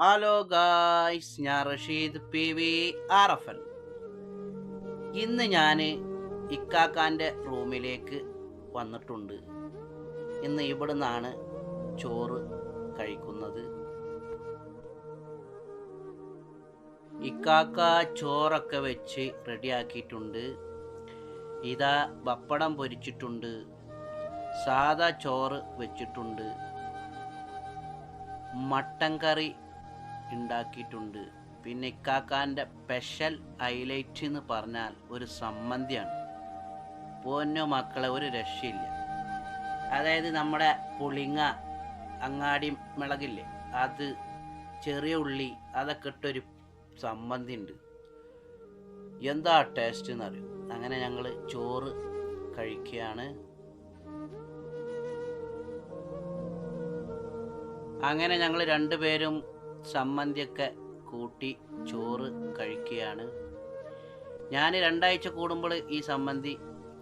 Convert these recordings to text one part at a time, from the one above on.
Hello guys ഞാൻ Rasheed P V L ഇന്ന് ഞാൻ ഇക്കാക്കാന്റെ റൂമിലേക്ക് വന്നിട്ടുണ്ട്. ഇന്ന് ഇവിടുന്നാണ് ചോറ് കഴിക്കുന്നത്. ഇക്കാക്ക ചോറൊക്കെ വെച്ച് റെഡിയാക്കിയിട്ടുണ്ട്. ഇതാ പപ്പടം പൊരിച്ചിട്ടുണ്ട്. സാദാ ചോറ് വെച്ചിട്ടുണ്ട്. മട്ടൻ കറി ഉണ്ടാക്കിയിട്ടുണ്ട്. പിന്നെ ഇക്കാക്കാന്റെ സ്പെഷ്യൽ ഹൈലൈറ്റ് എന്ന് പറഞ്ഞാൽ ഒരു സമ്മന്തിയാണ് പോന്നോ മക്കളെ ഒരു രക്ഷയില്ല. അതായത് നമ്മുടെ പുളിങ്ങ അങ്ങാടി മിളകില്ലേ അത് ചെറിയ ഉള്ളി അതൊക്കെ ഇട്ടൊരു സമ്മന്തി ഉണ്ട് എന്താ ടേസ്റ്റ് എന്നറിയും അങ്ങനെ ഞങ്ങൾ ചോറ് കഴിക്കുകയാണ്. അങ്ങനെ ഞങ്ങൾ രണ്ടുപേരും സമ്മന്തിയൊക്കെ കൂട്ടി ചോറ് കഴിക്കുകയാണ്. ഞാൻ രണ്ടാഴ്ച കൂടുമ്പോൾ ഈ ചമ്മന്തി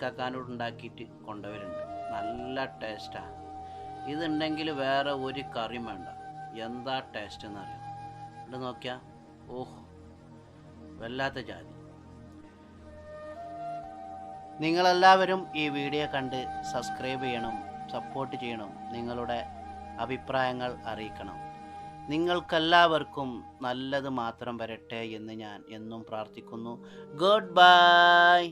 കക്കാനോട് ഉണ്ടാക്കിയിട്ട് കൊണ്ടുവരുന്നുണ്ട് നല്ല ടേസ്റ്റാണ് ഇതുണ്ടെങ്കിൽ വേറെ ഒരു കറിയും വേണ്ട. എന്താ ടേസ്റ്റ് എന്നറിയാം ഇവിടെ നോക്കിയാൽ ഓഹ് വല്ലാത്ത ജാതി. നിങ്ങളെല്ലാവരും ഈ വീഡിയോ കണ്ട് സബ്സ്ക്രൈബ് ചെയ്യണം സപ്പോർട്ട് ചെയ്യണം. നിങ്ങളുടെ അഭിപ്രായങ്ങൾ അറിയിക്കണം. നിങ്ങൾക്കെല്ലാവർക്കും നല്ലത് മാത്രം വരട്ടെ എന്ന് ഞാൻ എന്നും പ്രാർത്ഥിക്കുന്നു. Good bye